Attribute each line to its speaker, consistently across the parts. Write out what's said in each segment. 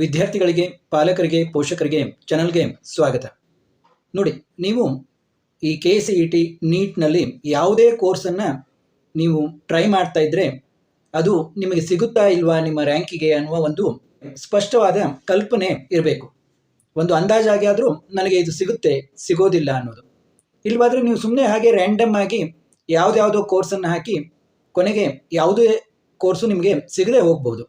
Speaker 1: ವಿದ್ಯಾರ್ಥಿಗಳಿಗೆ, ಪಾಲಕರಿಗೆ, ಪೋಷಕರಿಗೆ ಚಾನಲ್ಗೆ ಸ್ವಾಗತ. ನೋಡಿ, ನೀವು ಈ ಕೆ ಸಿ ಇ ಟಿ ನೀಟ್ನಲ್ಲಿ ಯಾವುದೇ ಕೋರ್ಸನ್ನು ನೀವು ಟ್ರೈ ಮಾಡ್ತಾ ಇದ್ದರೆ ಅದು ನಿಮಗೆ ಸಿಗುತ್ತಾ ಇಲ್ವಾ ನಿಮ್ಮ ರ್ಯಾಂಕಿಗೆ ಅನ್ನುವ ಒಂದು ಸ್ಪಷ್ಟವಾದ ಕಲ್ಪನೆ ಇರಬೇಕು. ಒಂದು ಅಂದಾಜಾಗಿ ಆದರೂ ನನಗೆ ಇದು ಸಿಗುತ್ತೆ, ಸಿಗೋದಿಲ್ಲ ಅನ್ನೋದು. ಇಲ್ವಾದರೆ ನೀವು ಸುಮ್ಮನೆ ಹಾಗೆ ರ್ಯಾಂಡಮ್ ಆಗಿ ಯಾವುದ್ಯಾವುದೋ ಕೋರ್ಸನ್ನು ಹಾಕಿ ಕೊನೆಗೆ ಯಾವುದೇ ಕೋರ್ಸು ನಿಮಗೆ ಸಿಗದೆ ಹೋಗ್ಬೋದು.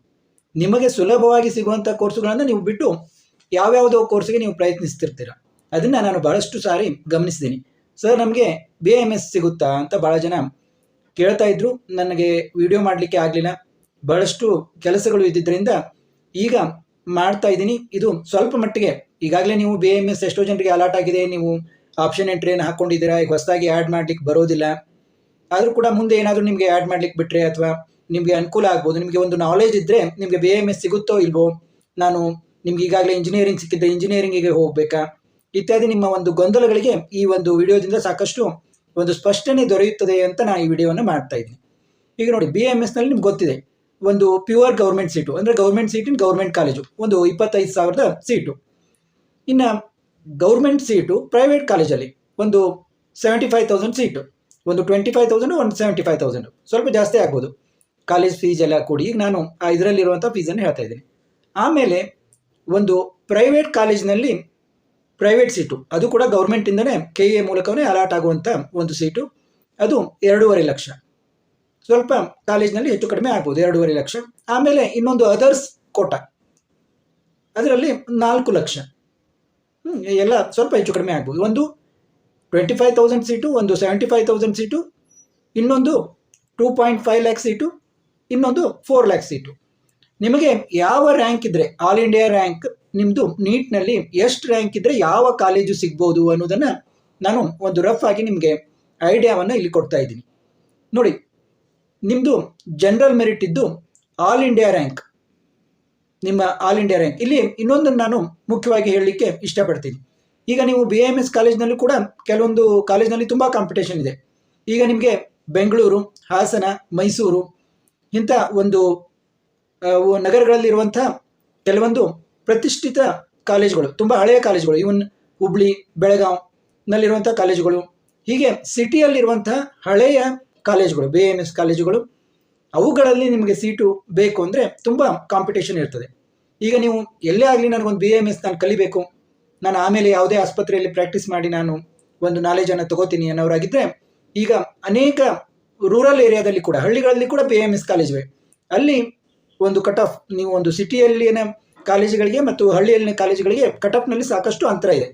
Speaker 1: ನಿಮಗೆ ಸುಲಭವಾಗಿ ಸಿಗುವಂಥ ಕೋರ್ಸುಗಳನ್ನು ನೀವು ಬಿಟ್ಟು ಯಾವ್ಯಾವುದೋ ಕೋರ್ಸ್ಗೆ ನೀವು ಪ್ರಯತ್ನಿಸ್ತಿರ್ತೀರ. ಅದನ್ನು ನಾನು ಬಹಳಷ್ಟು ಸಾರಿ ಗಮನಿಸಿದ್ದೀನಿ. ಸರ್ ನಮಗೆ ಬಿ ಎಂ ಎಸ್ ಸಿಗುತ್ತಾ ಅಂತ ಭಾಳ ಜನ ಕೇಳ್ತಾ ಇದ್ರು. ನನಗೆ ವಿಡಿಯೋ ಮಾಡಲಿಕ್ಕೆ ಆಗಲಿಲ್ಲ. ಬಹಳಷ್ಟು ಕೆಲಸಗಳು ಇದ್ದಿದ್ದರಿಂದ ಈಗ ಮಾಡ್ತಾ ಇದ್ದೀನಿ. ಇದು ಸ್ವಲ್ಪ ಮಟ್ಟಿಗೆ ಈಗಾಗಲೇ ನೀವು ಬಿ ಎಂ ಎಸ್ ಎಷ್ಟೋ ಜನರಿಗೆ ಅಲಾಟ್ ಆಗಿದೆ. ನೀವು ಆಪ್ಷನ್ ಎಂಟ್ರಿಯನ್ನು ಹಾಕ್ಕೊಂಡಿದ್ದೀರಾ ಈಗ ಹೊಸದಾಗಿ ಆ್ಯಡ್ ಮಾಡ್ಲಿಕ್ಕೆ ಬರೋದಿಲ್ಲ. ಆದರೂ ಕೂಡ ಮುಂದೆ ಏನಾದರೂ ನಿಮಗೆ ಆ್ಯಡ್ ಮಾಡ್ಲಿಕ್ಕೆ ಬಿಟ್ಟರೆ ಅಥವಾ ನಿಮಗೆ ಅನುಕೂಲ ಆಗ್ಬೋದು, ನಿಮಗೆ ಒಂದು ನಾಲೆಜ್ ಇದ್ದರೆ ನಿಮಗೆ ಬಿ ಎಂ ಎಸ್ ಸಿಗುತ್ತೋ ಇಲ್ವೋ, ನಾನು ನಿಮ್ಗೆ ಈಗಾಗಲೇ ಇಂಜಿನಿಯರಿಂಗ್ ಸಿಕ್ಕಿದ್ರೆ ಇಂಜಿನಿಯರಿಂಗಿಗೆ ಹೋಗಬೇಕಾ? ಇತ್ಯಾದಿ ನಿಮ್ಮ ಒಂದು ಗೊಂದಲಗಳಿಗೆ ಈ ಒಂದು ವಿಡಿಯೋದಿಂದ ಸಾಕಷ್ಟು ಒಂದು ಸ್ಪಷ್ಟನೆ ದೊರೆಯುತ್ತದೆ ಅಂತ ನಾನು ಈ ವಿಡಿಯೋವನ್ನು ಮಾಡ್ತಾ ಇದ್ದೀನಿ. ಈಗ ನೋಡಿ ಬಿ ಎಂ ಎಸ್ನಲ್ಲಿ ನಿಮ್ಗೆ ಗೊತ್ತಿದೆ, ಒಂದು ಪ್ಯೂರ್ ಗೌರ್ಮೆಂಟ್ ಸೀಟು ಅಂದರೆ ಗೌರ್ಮೆಂಟ್ ಸೀಟಿನ ಗೌರ್ಮೆಂಟ್ ಕಾಲೇಜು ಒಂದು ಇಪ್ಪತ್ತೈದು ಸಾವಿರದ ಸೀಟು ಇನ್ನು ಗೌರ್ಮೆಂಟ್ ಸೀಟು ಪ್ರೈವೇಟ್ ಕಾಲೇಜಲ್ಲಿ ಒಂದು ಸೆವೆಂಟಿ ಫೈವ್ ತೌಸಂಡ್ ಸೀಟು ಒಂದು ಟ್ವೆಂಟಿ ಫೈವ್ ತೌಸಂಡು ಒಂದು ಸೆವೆಂಟಿ ಫೈವ್ ತೌಸಂಡು ಸ್ವಲ್ಪ ಜಾಸ್ತಿ ಆಗ್ಬೋದು. ಕಾಲೇಜ್ ಫೀಸ್ ಎಲ್ಲ ಕೂಡಿ ಈಗ ನಾನು ಆ ಇದರಲ್ಲಿರುವಂಥ ಫೀಸನ್ನು ಹೇಳ್ತಾ ಇದ್ದೀನಿ. ಆಮೇಲೆ ಒಂದು ಪ್ರೈವೇಟ್ ಕಾಲೇಜಿನಲ್ಲಿ ಪ್ರೈವೇಟ್ ಸೀಟು ಅದು ಕೂಡ ಗೌರ್ಮೆಂಟಿಂದನೇ ಕೆ ಎ ಮೂಲಕವೇ ಅಲಾಟ್ ಆಗುವಂಥ ಒಂದು ಸೀಟು ಅದು ಎರಡೂವರೆ ಲಕ್ಷ. ಸ್ವಲ್ಪ ಕಾಲೇಜಿನಲ್ಲಿ ಹೆಚ್ಚು ಕಡಿಮೆ ಆಗ್ಬೋದು, ಎರಡೂವರೆ ಲಕ್ಷ. ಆಮೇಲೆ ಇನ್ನೊಂದು ಅದರ್ಸ್ ಕೋಟ. ಅದರಲ್ಲಿ ನಾಲ್ಕು ಲಕ್ಷ. ಎಲ್ಲ ಸ್ವಲ್ಪ ಹೆಚ್ಚು ಕಡಿಮೆ ಆಗ್ಬೋದು. ಒಂದು ಟ್ವೆಂಟಿ ಫೈವ್ ತೌಸಂಡ್ ಸೀಟು ಒಂದು ಸೆವೆಂಟಿ ಫೈವ್ ತೌಸಂಡ್ ಸೀಟು ಇನ್ನೊಂದು two point five lakh seat ಇನ್ನೊಂದು ಫೋರ್ ಲ್ಯಾಕ್ ಸೀಟು ನಿಮಗೆ ಯಾವ ರ್ಯಾಂಕ್ ಇದ್ದರೆ ಆಲ್ ಇಂಡಿಯಾ ರ್ಯಾಂಕ್ ನಿಮ್ಮದು ನೀಟ್ನಲ್ಲಿ ಎಷ್ಟು ರ್ಯಾಂಕ್ ಇದ್ದರೆ ಯಾವ ಕಾಲೇಜು ಸಿಗ್ಬೋದು ಅನ್ನೋದನ್ನು ನಾನು ಒಂದು ರಫ್ ಆಗಿ ನಿಮಗೆ ಐಡಿಯಾವನ್ನು ಇಲ್ಲಿ ಕೊಡ್ತಾ ಇದ್ದೀನಿ. ನೋಡಿ ನಿಮ್ಮದು ಜನರಲ್ ಮೆರಿಟ್ ಇದ್ದು ಆಲ್ ಇಂಡಿಯಾ ರ್ಯಾಂಕ್ ನಿಮ್ಮ ಆಲ್ ಇಂಡಿಯಾ ರ್ಯಾಂಕ್ ಇಲ್ಲಿ ಇನ್ನೊಂದನ್ನು ನಾನು ಮುಖ್ಯವಾಗಿ ಹೇಳಲಿಕ್ಕೆ ಇಷ್ಟಪಡ್ತೀನಿ. ಈಗ ನೀವು ಬಿ ಎಂ ಎಸ್ ಕಾಲೇಜ್ನಲ್ಲೂ ಕೂಡ ಕೆಲವೊಂದು ಕಾಲೇಜ್ನಲ್ಲಿ ತುಂಬ ಕಾಂಪಿಟೇಷನ್ ಇದೆ. ಈಗ ನಿಮಗೆ ಬೆಂಗಳೂರು, ಹಾಸನ, ಮೈಸೂರು ಇಂಥ ಒಂದು ನಗರಗಳಲ್ಲಿರುವಂಥ ಕೆಲವೊಂದು ಪ್ರತಿಷ್ಠಿತ ಕಾಲೇಜುಗಳು, ತುಂಬ ಹಳೆಯ ಕಾಲೇಜುಗಳು ಇವನ್ ಹುಬ್ಳಿ, ಬೆಳಗಾವ್ನಲ್ಲಿರುವಂಥ ಕಾಲೇಜುಗಳು, ಹೀಗೆ ಸಿಟಿಯಲ್ಲಿರುವಂಥ ಹಳೆಯ ಕಾಲೇಜುಗಳು, ಬಿ ಎಂ ಎಸ್ ಕಾಲೇಜುಗಳು, ಅವುಗಳಲ್ಲಿ ನಿಮಗೆ ಸೀಟು ಬೇಕು ಅಂದರೆ ತುಂಬ ಕಾಂಪಿಟೇಷನ್ ಇರ್ತದೆ. ಈಗ ನೀವು ಎಲ್ಲೇ ಆಗಲಿ ನನಗೊಂದು ಬಿ ಎಂ ಎಸ್ ನಾನು ಕಲಿಬೇಕು, ನಾನು ಆಮೇಲೆ ಯಾವುದೇ ಆಸ್ಪತ್ರೆಯಲ್ಲಿ ಪ್ರಾಕ್ಟೀಸ್ ಮಾಡಿ ನಾನು ಒಂದು ನಾಲೆಜನ್ನು ತಗೋತೀನಿ ಅನ್ನೋರಾಗಿದ್ದರೆ ಈಗ ಅನೇಕ ರೂರಲ್ ಏರಿಯಾದಲ್ಲಿ ಕೂಡ, ಹಳ್ಳಿಗಳಲ್ಲಿ ಕೂಡ ಬಿ ಎಂ ಎಸ್ ಕಾಲೇಜಿವೆ ಅಲ್ಲಿ ಒಂದು ಕಟ್ ಆಫ್ ನೀವು ಒಂದು ಸಿಟಿಯಲ್ಲಿನ ಕಾಲೇಜುಗಳಿಗೆ ಮತ್ತು ಹಳ್ಳಿಯಲ್ಲಿನ ಕಾಲೇಜುಗಳಿಗೆ ಕಟ್ ಆಫ್ನಲ್ಲಿ ಸಾಕಷ್ಟು ಅಂತರ ಇದೆ.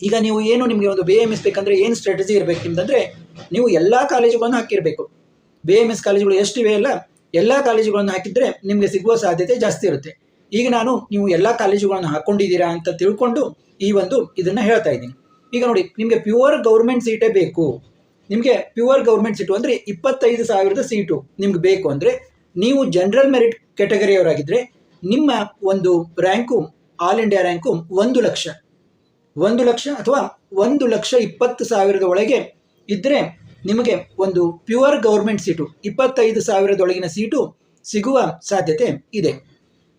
Speaker 1: ಈಗ ನೀವು ಏನು ನಿಮಗೆ ಒಂದು ಬಿ ಎಂ ಎಸ್ ಬೇಕಂದ್ರೆ ಏನು ಸ್ಟ್ರಾಟಜಿ ಇರಬೇಕು ನಿಮ್ದಂದ್ರೆ, ನೀವು ಎಲ್ಲ ಕಾಲೇಜುಗಳನ್ನು ಹಾಕಿರಬೇಕು. ಬಿ ಎಂ ಎಸ್ ಕಾಲೇಜುಗಳು ಎಷ್ಟಿವೆ ಅಲ್ಲ, ಎಲ್ಲ ಕಾಲೇಜುಗಳನ್ನು ಹಾಕಿದ್ರೆ ನಿಮಗೆ ಸಿಗುವ ಸಾಧ್ಯತೆ ಜಾಸ್ತಿ ಇರುತ್ತೆ. ಈಗ ನಾನು ನೀವು ಎಲ್ಲ ಕಾಲೇಜುಗಳನ್ನು ಹಾಕೊಂಡಿದ್ದೀರಾ ಅಂತ ತಿಳ್ಕೊಂಡು ಈ ಒಂದು ಇದನ್ನು ಹೇಳ್ತಾ ಇದ್ದೀನಿ. ಈಗ ನೋಡಿ, ನಿಮಗೆ ಪ್ಯೂರ್ ಗೌರ್ಮೆಂಟ್ ಸೀಟೇ ಬೇಕು. ನಿಮಗೆ ಪ್ಯೂರ್ ಗೌರ್ಮೆಂಟ್ ಸೀಟು ಅಂದರೆ ಇಪ್ಪತ್ತೈದು ಸಾವಿರದ ಸೀಟು ನಿಮ್ಗೆ ಬೇಕು ಅಂದರೆ ನೀವು ಜನರಲ್ ಮೆರಿಟ್ ಕ್ಯಾಟಗರಿಯವರಾಗಿದ್ದರೆ ನಿಮ್ಮ ಒಂದು ರ್ಯಾಂಕು ಆಲ್ ಇಂಡಿಯಾ ರ್ಯಾಂಕು ಒಂದು ಲಕ್ಷ. ಒಂದು ಲಕ್ಷ ಅಥವಾ ಒಂದು ಲಕ್ಷ ಇಪ್ಪತ್ತು ಸಾವಿರದ ಒಳಗೆ ಇದ್ದರೆ ನಿಮಗೆ ಒಂದು ಪ್ಯೂರ್ ಗೌರ್ಮೆಂಟ್ ಸೀಟು ಇಪ್ಪತ್ತೈದು ಸಾವಿರದೊಳಗಿನ ಸೀಟು ಸಿಗುವ ಸಾಧ್ಯತೆ ಇದೆ.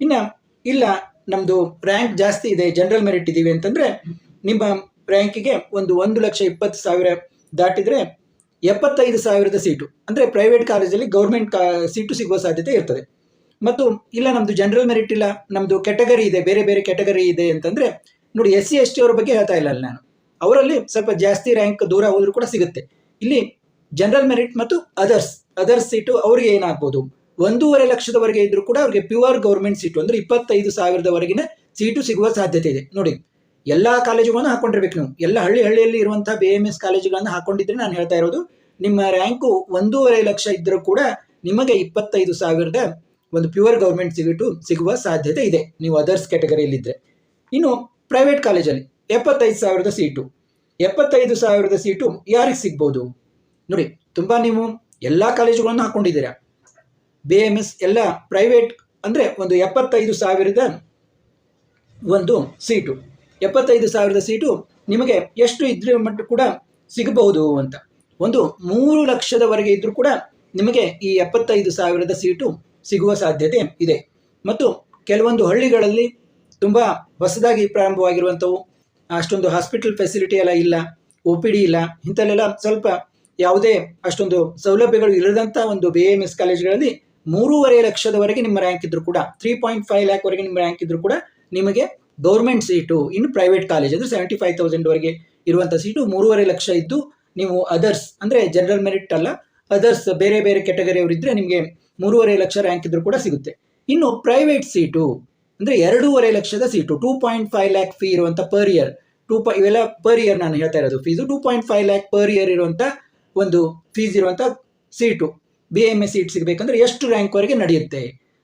Speaker 1: ಇನ್ನು ಇಲ್ಲ ನಮ್ಮದು ರ್ಯಾಂಕ್ ಜಾಸ್ತಿ ಇದೆ ಜನರಲ್ ಮೆರಿಟ್ ಇದ್ದೀವಿ ಅಂತಂದರೆ ನಿಮ್ಮ ರ್ಯಾಂಕಿಗೆ ಒಂದು ಒಂದು ಲಕ್ಷ ಇಪ್ಪತ್ತು ಸಾವಿರ ದಾಟಿದರೆ ಎಪ್ಪತ್ತೈದು ಸಾವಿರದ ಸೀಟು. ಅಂದರೆ ಪ್ರೈವೇಟ್ ಕಾಲೇಜಲ್ಲಿ ಗೌರ್ಮೆಂಟ್ ಕಾ, ಸೀಟು ಸಿಗುವ ಸಾಧ್ಯತೆ ಇರ್ತದೆ. ಮತ್ತು ಇಲ್ಲ ನಮ್ಮದು ಜನರಲ್ ಮೆರಿಟ್ ಇಲ್ಲ ನಮ್ಮದು ಕೆಟಗರಿ ಇದೆ, ಬೇರೆ ಬೇರೆ ಕೆಟಗರಿ ಇದೆ ಅಂತಂದರೆ, ನೋಡಿ ಎಸ್ ಸಿ ಎಸ್ ಟಿ ಅವ್ರ ಬಗ್ಗೆ ಹೇಳ್ತಾ ಇಲ್ಲ ಅಲ್ಲಿ ನಾನು. ಅವರಲ್ಲಿ ಸ್ವಲ್ಪ ಜಾಸ್ತಿ ರ್ಯಾಂಕ್ ದೂರ ಹೋದರೂ ಕೂಡ ಸಿಗುತ್ತೆ. ಇಲ್ಲಿ ಜನರಲ್ ಮೆರಿಟ್ ಮತ್ತು ಅದರ್ಸ್ ಅದರ್ಸ್ ಸೀಟು ಅವರಿಗೆ ಏನಾಗ್ಬೋದು? ಒಂದೂವರೆ ಲಕ್ಷದವರೆಗೆ ಇದ್ದರೂ ಕೂಡ ಅವ್ರಿಗೆ ಪ್ಯೂರ್ ಗೌರ್ಮೆಂಟ್ ಸೀಟು, ಅಂದರೆ ಇಪ್ಪತ್ತೈದು ಸಾವಿರದವರೆಗಿನ ಸೀಟು ಸಿಗುವ ಸಾಧ್ಯತೆ ಇದೆ. ನೋಡಿ ಎಲ್ಲ ಕಾಲೇಜುಗಳನ್ನು ಹಾಕೊಂಡಿರ್ಬೇಕು ನೀವು. ಎಲ್ಲ ಹಳ್ಳಿ ಹಳ್ಳಿಯಲ್ಲಿ ಇರುವಂಥ ಬಿ ಎಂ ಎಸ್ ಕಾಲೇಜುಗಳನ್ನು ಹಾಕೊಂಡಿದ್ರೆ ನಾನು ಹೇಳ್ತಾ ಇರೋದು, ನಿಮ್ಮ ರ್ಯಾಂಕು ಒಂದೂವರೆ ಲಕ್ಷ ಇದ್ದರೂ ಕೂಡ ನಿಮಗೆ ಇಪ್ಪತ್ತೈದು ಸಾವಿರದ ಒಂದು ಪ್ಯೂರ್ ಗೌರ್ಮೆಂಟ್ ಸೀಟು ಸಿಗುವ ಸಾಧ್ಯತೆ ಇದೆ. ನೀವು ಅದರ್ಸ್ ಕ್ಯಾಟಗರಿಯಲ್ಲಿದ್ದರೆ ಇನ್ನು ಪ್ರೈವೇಟ್ ಕಾಲೇಜಲ್ಲಿ ಎಪ್ಪತ್ತೈದು ಸಾವಿರದ ಸೀಟು. ಎಪ್ಪತ್ತೈದು ಸಾವಿರದ ಸೀಟು ಯಾರಿಗೆ ಸಿಗ್ಬೋದು? ನೋಡಿ, ತುಂಬ ನೀವು ಎಲ್ಲ ಕಾಲೇಜುಗಳನ್ನು ಹಾಕ್ಕೊಂಡಿದ್ದೀರಾ ಬಿ ಎಂ ಎಸ್ ಎಲ್ಲ ಪ್ರೈವೇಟ್ ಅಂದರೆ ಒಂದು ಎಪ್ಪತ್ತೈದು ಸಾವಿರದ ಒಂದು ಸೀಟು. ಎಪ್ಪತ್ತೈದು ಸಾವಿರದ ಸೀಟು ನಿಮಗೆ ಎಷ್ಟು ಇದ್ರ ಮಟ್ಟ ಕೂಡ ಸಿಗಬಹುದು ಅಂತ. ಒಂದು ಮೂರು ಲಕ್ಷದವರೆಗೆ ಇದ್ದರೂ ಕೂಡ ನಿಮಗೆ ಈ ಎಪ್ಪತ್ತೈದು ಸಾವಿರದ ಸೀಟು ಸಿಗುವ ಸಾಧ್ಯತೆ ಇದೆ. ಮತ್ತು ಕೆಲವೊಂದು ಹಳ್ಳಿಗಳಲ್ಲಿ ತುಂಬ ಹೊಸದಾಗಿ ಪ್ರಾರಂಭವಾಗಿರುವಂಥವು, ಅಷ್ಟೊಂದು ಹಾಸ್ಪಿಟಲ್ ಫೆಸಿಲಿಟಿ ಎಲ್ಲ ಇಲ್ಲ, ಒ ಪಿ ಡಿ ಇಲ್ಲ, ಇಂಥಲ್ಲೆಲ್ಲ ಸ್ವಲ್ಪ ಯಾವುದೇ ಅಷ್ಟೊಂದು ಸೌಲಭ್ಯಗಳು ಇಲ್ಲದಂಥ ಒಂದು ಬಿ ಎಂ ಎಸ್ ಕಾಲೇಜ್ಗಳಲ್ಲಿ ಮೂರುವರೆ ಲಕ್ಷದವರೆಗೆ ನಿಮ್ಮ ರ್ಯಾಂಕ್ ಇದ್ದರೂ ಕೂಡ ತ್ರೀ ಪಾಯಿಂಟ್ ಫೈವ್ ಲ್ಯಾಕ್ವರೆಗೆ ನಿಮ್ಮ ರ್ಯಾಂಕ್ ಇದ್ದರೂ ಕೂಡ ನಿಮಗೆ ಗೌರ್ಮೆಂಟ್ ಸೀಟು ಇನ್ನು ಪ್ರೈವೇಟ್ ಕಾಲೇಜ್ ಅಂದರೆ ಸೆವೆಂಟಿ ಫೈವ್ ತೌಸಂಡ್ವರೆಗೆ ಇರುವಂಥ ಸೀಟು ಮೂರುವರೆ ಲಕ್ಷ ಇದ್ದು ನೀವು ಅದರ್ಸ್ ಅಂದರೆ ಜನರಲ್ ಮೆರಿಟ್ ಅಲ್ಲ ಅದರ್ಸ್ ಬೇರೆ ಬೇರೆ ಕೆಟಗರಿಯವರಿದ್ದರೆ ನಿಮಗೆ ಮೂರುವರೆ ಲಕ್ಷ ರ್ಯಾಂಕ್ ಇದ್ದರೂ ಕೂಡ ಸಿಗುತ್ತೆ. ಇನ್ನು ಪ್ರೈವೇಟ್ ಸೀಟು ಅಂದರೆ ಎರಡೂವರೆ ಲಕ್ಷದ seat two point five lakh fee ಇರುವಂಥ ಪರ್ ಇಯರ್ ಟೂ ಪಾ ಇವೆಲ್ಲ ಪರ್ ಇಯರ್ ನಾನು ಹೇಳ್ತಾ ಇರೋದು fees two point five lakh per year ಇರುವಂಥ ಒಂದು ಫೀಸ್ ಇರುವಂಥ seat B M S seat ಸಿಗಬೇಕಂದ್ರೆ ಎಷ್ಟು ರ್ಯಾಂಕ್ವರೆಗೆ ನಡೆಯುತ್ತೆ?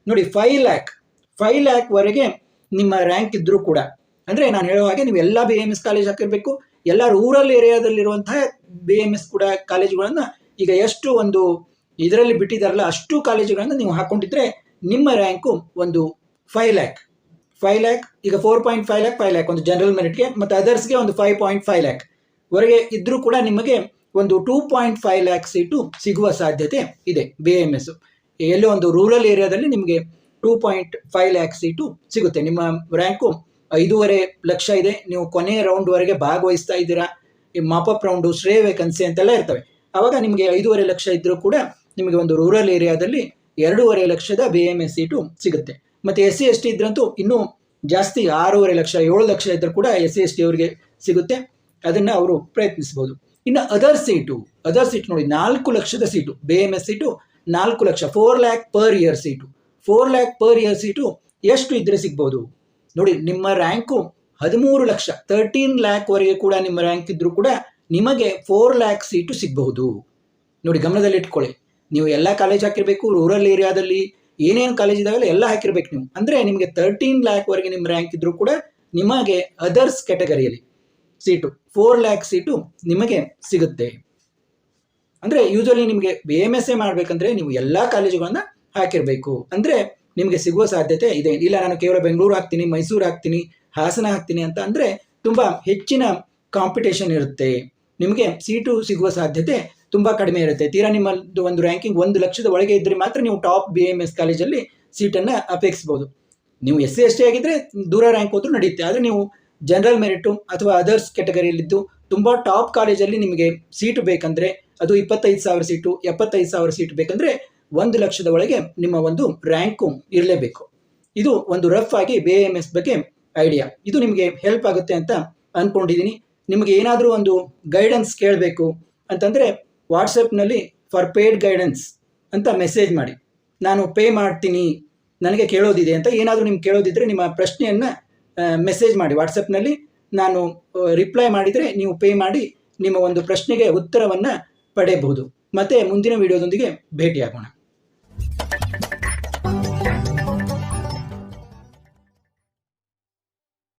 Speaker 1: ನೋಡಿ ಫೈವ್ ಲ್ಯಾಕ್ ಫೈವ್ ಲ್ಯಾಕ್ವರೆಗೆ ನಿಮ್ಮ ರ್ಯಾಂಕ್ ಇದ್ದರೂ ಕೂಡ. ಅಂದರೆ ನಾನು ಹೇಳೋ ಹಾಗೆ ನೀವು ಎಲ್ಲ ಬಿ ಎಂ ಎಸ್ ಕಾಲೇಜ್ ಹಾಕಿರಬೇಕು, ಎಲ್ಲ ರೂರಲ್ ಏರಿಯಾದಲ್ಲಿರುವಂತಹ ಬಿ ಎಂ ಎಸ್ ಕೂಡ ಕಾಲೇಜುಗಳನ್ನು ಈಗ ಎಷ್ಟು ಒಂದು ಇದರಲ್ಲಿ ಬಿಟ್ಟಿದ್ದಾರಲ್ಲ ಅಷ್ಟು ಕಾಲೇಜುಗಳನ್ನು ನೀವು ಹಾಕೊಂಡಿದ್ರೆ ನಿಮ್ಮ ರ್ಯಾಂಕು ಒಂದು ಫೈವ್ ಲ್ಯಾಕ್ ಫೈವ್ ಲ್ಯಾಕ್ ಈಗ four point five lakh five lakh ಒಂದು ಜನರಲ್ ಮೆರಿಟ್ಗೆ ಮತ್ತು ಅದರ್ಸ್ಗೆ ಒಂದು ಫೈವ್ ಪಾಯಿಂಟ್ ಫೈವ್ ಲ್ಯಾಕ್ ವರೆಗೆ ಇದ್ದರೂ ಕೂಡ ನಿಮಗೆ ಒಂದು two point five lakh seat ಸಿಗುವ ಸಾಧ್ಯತೆ ಇದೆ ಬಿ ಎಂ ಎಸ್ ಎಲ್ಲೋ ಒಂದು ರೂರಲ್ ಏರಿಯಾದಲ್ಲಿ ನಿಮಗೆ two point five lakh seat ಸಿಗುತ್ತೆ. ನಿಮ್ಮ ರ್ಯಾಂಕು ಐದೂವರೆ ಲಕ್ಷ ಇದೆ. ನೀವು ಕೊನೆಯ ರೌಂಡ್ವರೆಗೆ ಭಾಗವಹಿಸ್ತಾ ಇದ್ದೀರಾ. ಈ ಮಾಪಪ್ ರೌಂಡು ಶ್ರೇ ವೇಕನ್ಸಿ ಅಂತೆಲ್ಲ ಇರ್ತವೆ. ಆವಾಗ ನಿಮಗೆ ಐದೂವರೆ ಲಕ್ಷ ಇದ್ದರೂ ಕೂಡ ನಿಮಗೆ ಒಂದು ರೂರಲ್ ಏರಿಯಾದಲ್ಲಿ ಎರಡೂವರೆ ಲಕ್ಷದ ಬಿ ಎಂ ಎಸ್ ಸೀಟು ಸಿಗುತ್ತೆ. ಮತ್ತು ಎಸ್ ಸಿ ಎಸ್ ಟಿ ಇದ್ರಂತೂ ಇನ್ನೂ ಜಾಸ್ತಿ ಆರೂವರೆ ಲಕ್ಷ, ಏಳು ಲಕ್ಷ ಇದ್ದರೂ ಕೂಡ ಎಸ್ ಸಿ ಎಸ್ ಟಿ ಅವರಿಗೆ ಸಿಗುತ್ತೆ. ಅದನ್ನು ಅವರು ಪ್ರಯತ್ನಿಸ್ಬೋದು ಇನ್ನು ಅದರ್ ಸೀಟು ಅದರ್ ಸೀಟ್ ನೋಡಿ ನಾಲ್ಕು ಲಕ್ಷದ seat B M S seat ನಾಲ್ಕು lakh four lakh per year seat four lakh per year seat ಎಷ್ಟು ಇದ್ದರೆ ಸಿಗ್ಬೋದು? ನೋಡಿ, ನಿಮ್ಮ ರ್ಯಾಂಕು ಹದಿಮೂರು ಲಕ್ಷ ತರ್ಟೀನ್ ಲ್ಯಾಕ್ವರೆಗೆ ಕೂಡ ನಿಮ್ಮ ರ್ಯಾಂಕ್ ಇದ್ದರೂ ಕೂಡ ನಿಮಗೆ ಫೋರ್ ಲ್ಯಾಕ್ ಸೀಟು ಸಿಗಬಹುದು. ನೋಡಿ, ಗಮನದಲ್ಲಿ ಇಟ್ಕೊಳ್ಳಿ. ನೀವು ಎಲ್ಲ ಕಾಲೇಜ್ ಹಾಕಿರಬೇಕು ರೂರಲ್ ಏರಿಯಾದಲ್ಲಿ ಏನೇನು ಕಾಲೇಜ್ ಇದಾವೆಲ್ಲ ಎಲ್ಲ ಹಾಕಿರ್ಬೇಕು ನೀವು. ಅಂದರೆ ನಿಮಗೆ ತರ್ಟೀನ್ ಲ್ಯಾಕ್ವರೆಗೆ ನಿಮ್ಮ ರ್ಯಾಂಕ್ ಇದ್ದರೂ ಕೂಡ ನಿಮಗೆ ಅದರ್ಸ್ ಕ್ಯಾಟಗರಿಯಲ್ಲಿ ಸೀಟು ಫೋರ್ ಲ್ಯಾಕ್ ಸೀಟು ನಿಮಗೆ ಸಿಗುತ್ತೆ. ಅಂದರೆ ಯೂಶಲಿ ನಿಮಗೆ ಬಿ ಎಂ ಎಸ್ ಎ ಮಾಡಬೇಕಂದ್ರೆ ನೀವು ಎಲ್ಲ ಕಾಲೇಜುಗಳನ್ನ ಹಾಕಿರಬೇಕು. ಅಂದರೆ ನಿಮಗೆ ಸಿಗುವ ಸಾಧ್ಯತೆ ಇದೆ. ಇಲ್ಲ, ನಾನು ಕೇವಲ ಬೆಂಗಳೂರು ಹಾಕ್ತೀನಿ, ಮೈಸೂರು ಹಾಕ್ತೀನಿ, ಹಾಸನ ಹಾಕ್ತೀನಿ ಅಂತ ಅಂದರೆ ತುಂಬ ಹೆಚ್ಚಿನ ಕಾಂಪಿಟೇಷನ್ ಇರುತ್ತೆ. ನಿಮಗೆ ಸೀಟು ಸಿಗುವ ಸಾಧ್ಯತೆ ತುಂಬ ಕಡಿಮೆ ಇರುತ್ತೆ. ತೀರಾ ನಿಮ್ಮದು ಒಂದು ರ್ಯಾಂಕಿಂಗ್ ಒಂದು ಲಕ್ಷದ ಒಳಗೆ ಇದ್ದರೆ ಮಾತ್ರ ನೀವು ಟಾಪ್ ಬಿ ಎಂ ಎಸ್ ಕಾಲೇಜಲ್ಲಿ ಸೀಟನ್ನು ಅಪೇಕ್ಷಿಸ್ಬೋದು. ನೀವು ಎಸ್ ಸಿ ಎಸ್ ಟಿ ಆಗಿದ್ದರೆ ದೂರ ರ್ಯಾಂಕ್ ಹೋದ್ರೂ ನಡೆಯುತ್ತೆ ಆದರೆ ನೀವು ಜನರಲ್ ಮೆರಿಟು ಅಥವಾ ಅದರ್ಸ್ ಕ್ಯಾಟಗರಿಯಲ್ಲಿದ್ದು ತುಂಬ ಟಾಪ್ ಕಾಲೇಜಲ್ಲಿ ನಿಮಗೆ ಸೀಟು ಬೇಕಂದರೆ ಅದು ಇಪ್ಪತ್ತೈದು ಸಾವಿರ ಸೀಟು ಎಪ್ಪತ್ತೈದು ಸಾವಿರ ಸೀಟು ಬೇಕಂದರೆ ಒಂದು ಲಕ್ಷದ ಒಳಗೆ ನಿಮ್ಮ ಒಂದು ರ್ಯಾಂಕು ಇರಲೇಬೇಕು. ಇದು ಒಂದು ರಫ್ ಆಗಿ ಬಿ ಎಂ ಎಸ್ ಬಗ್ಗೆ ಐಡಿಯಾ ಇದು ನಿಮಗೆ ಹೆಲ್ಪ್ ಆಗುತ್ತೆ ಅಂತ ಅಂದ್ಕೊಂಡಿದ್ದೀನಿ ನಿಮಗೆ ಏನಾದರೂ ಒಂದು ಗೈಡೆನ್ಸ್ ಕೇಳಬೇಕು ಅಂತಂದರೆ ವಾಟ್ಸಪ್ನಲ್ಲಿ ಫಾರ್ ಪೇಯ್ಡ್ ಗೈಡೆನ್ಸ್ ಅಂತ ಮೆಸೇಜ್ ಮಾಡಿ. ನಾನು ಪೇ ಮಾಡ್ತೀನಿ, ನನಗೆ ಕೇಳೋದಿದೆ ಅಂತ ಏನಾದರೂ ನಿಮ್ಗೆ ಕೇಳೋದಿದ್ದರೆ ನಿಮ್ಮ ಪ್ರಶ್ನೆಯನ್ನು ಮೆಸೇಜ್ ಮಾಡಿ. ವಾಟ್ಸಪ್ನಲ್ಲಿ ನಾನು ರಿಪ್ಲೈ ಮಾಡಿದರೆ ನೀವು ಪೇ ಮಾಡಿ ನಿಮ್ಮ ಒಂದು ಪ್ರಶ್ನೆಗೆ ಉತ್ತರವನ್ನು ಪಡೆಯಬಹುದು. ಮತ್ತು ಮುಂದಿನ ವಿಡಿಯೋದೊಂದಿಗೆ ಭೇಟಿಯಾಗೋಣ.